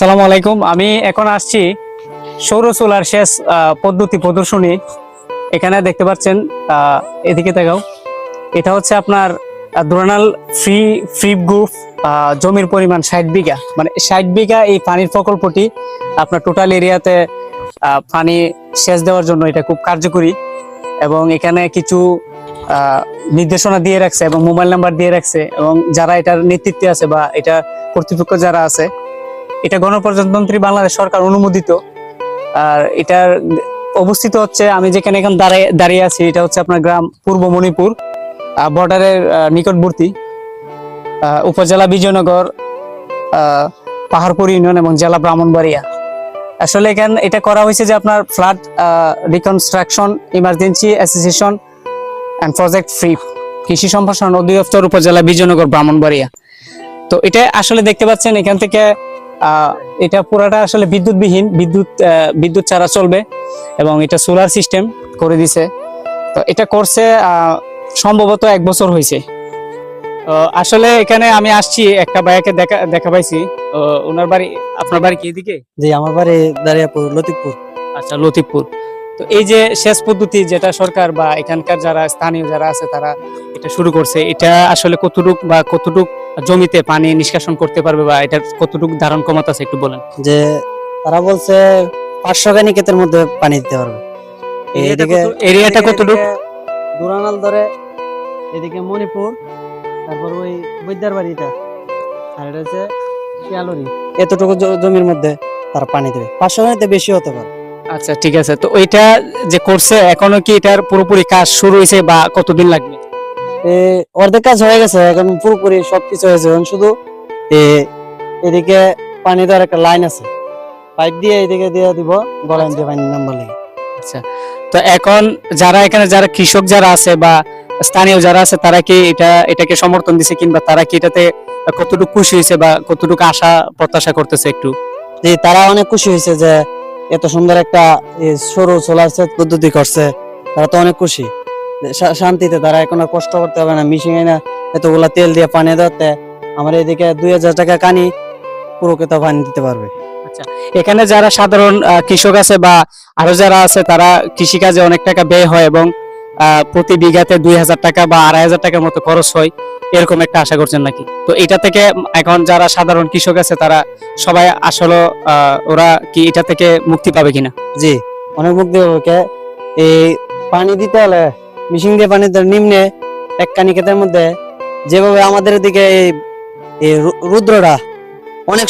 আসসালামু আলাইকুম। আমি এখন আসছি সৌর সোলার শেষ পদ্ধতি প্রদর্শনী। এখানে দেখতে পাচ্ছেন এদিকে দেখাও। এটা হচ্ছে আপনার দ্রোনাল ফ্রি ফ্রি গ্রুপ জমির পরিমাণ ষাট বিঘা। মানে ষাট বিঘা এই পানির প্রকল্পটি আপনার টোটাল এরিয়াতে পানি সেচ দেওয়ার জন্য এটা খুব কার্যকরী এবং এখানে কিছু নির্দেশনা দিয়ে রাখছে এবং মোবাইল নাম্বার দিয়ে রাখছে এবং যারা এটার নেতৃত্বে আছে বা এটা কর্তৃপক্ষ যারা আছে এটা গণপ্রজাতন্ত্রী বাংলাদেশ সরকার অনুমোদিত। আর এটার অবস্থিত হচ্ছে, আমি যেখানে এখন দাঁড়িয়ে দাঁড়িয়ে আছি, এটা হচ্ছে আপনার গ্রাম পূর্ব মণিপুর বর্ডারের নিকটবর্তী উপজেলা বিজয়নগর পাহাড়পুর ইউনিয়ন এবং জেলা ব্রাহ্মণবাড়িয়া। আসলে এখানে, এটা করা হয়েছে যে আপনার flood reconstruction emergency association and project free কৃষি সম্প্রসারণ অধিদপ্তর উপজেলা বিজয়নগর ব্রাহ্মণবাড়িয়া। তো এটা আসলে দেখতে পাচ্ছেন, এখান থেকে এটা পুরাটা আসলে বিদ্যুৎবিহীন বিদ্যুৎ বিদ্যুৎ ছাড়া চলবে এবং এটা সোলার সিস্টেম করে দিছে। তো এটা করছে আহ, সম্ভবত এক বছর হয়েছে। আসলে এখানে আমি আসছি একটা ভাইয়াকে দেখা দেখা পাইছি। ওনার বাড়ি আপনার বাড়ি কি এদিকে? জি আমার বাড়ি দাঁড়িয়াপুর লতিপুর আচ্ছা লতিফপুর। তো এই যে সেচ পদ্ধতি যেটা সরকার বা এখানকার যারা স্থানীয় যারা আছে তারা এটা শুরু করছে এটা আসলে কতটুক বা কতটুক জমিতে পানি নিষ্কাশন করতে পারবে বা এটার কতটুক ধারণ ক্ষমতা আছে একটু বলেন। যে তারা বলছে পাঁচশো কানিকেতের মধ্যে পানি দিতে পারবে। এরিয়াটা এরিয়াটা কতটুক? দুরানাল ধরে এদিকে মণিপুর তারপর ওই বৈদ্যার বাড়িটা আর এটা হচ্ছে শিয়ালরি এতটুকু জমির মধ্যে তারা পানি দেবে। পাঁচশো কানিতে বেশি হতে পারে। আচ্ছা ঠিক আছে। তো ওইটা যে করছে এখনও কি এটার পুরোপুরি কাজ শুরু হয়েছে বা কতদিন লাগবে? অর্ধেক কাজ হয়ে গেছে এখন পুরোপুরি সবকিছু হয়েছে। এখন শুধু এদিকে পানি দেওয়ার একটা লাইন আছে। পাইপ দিয়ে এদিকে দিয়ে দিব গলাইন দিয়ে পানি নাম্বার লেগে। আচ্ছা। তো এখন যারা এখানে যারা কৃষক যারা আছে বা স্থানীয় যারা আছে তারা কি এটা এটাকে সমর্থন দিছে কিংবা তারা কি এটাতে কতটুকু খুশি হয়েছে বা কতটুকু আশা প্রত্যাশা করতেছে একটু? তারা অনেক খুশি হয়েছে যে এত সুন্দর একটা সরু সোলার সেচ পদ্ধতি করছে। তারা তো অনেক খুশি। শান্তিতে তারা এখন আর কষ্ট করতে হবে না। মিশিং না এতগুলা তেল দিয়ে পানি দেওয়াতে আমার এদিকে দুই হাজার টাকা কানি পুরো কেতা পানি দিতে পারবে। এখানে যারা সাধারণ কৃষক আছে বা আরও যারা আছে, তারা কৃষিকাজে অনেক টাকা ব্যয় হয় এবং প্রতি বিঘাতে দুই হাজার টাকা বা আড়াই হাজার টাকার মতো খরচ হয়। এরকম একটা আশা করছেন নাকি? তো এটা থেকে এখন যারা সাধারণ কৃষক আছে, তারা সবাই আসলে ওরা কি এটা থেকে মুক্তি পাবে কিনা? জি, অনেক মুক্তি পাবে। এই পানি দিতে হলে মিশিং দিয়ে পানি নিম্নে এক কানিকেতের মধ্যে যেভাবে আমাদের দিকে এই রুদ্ররা অনেক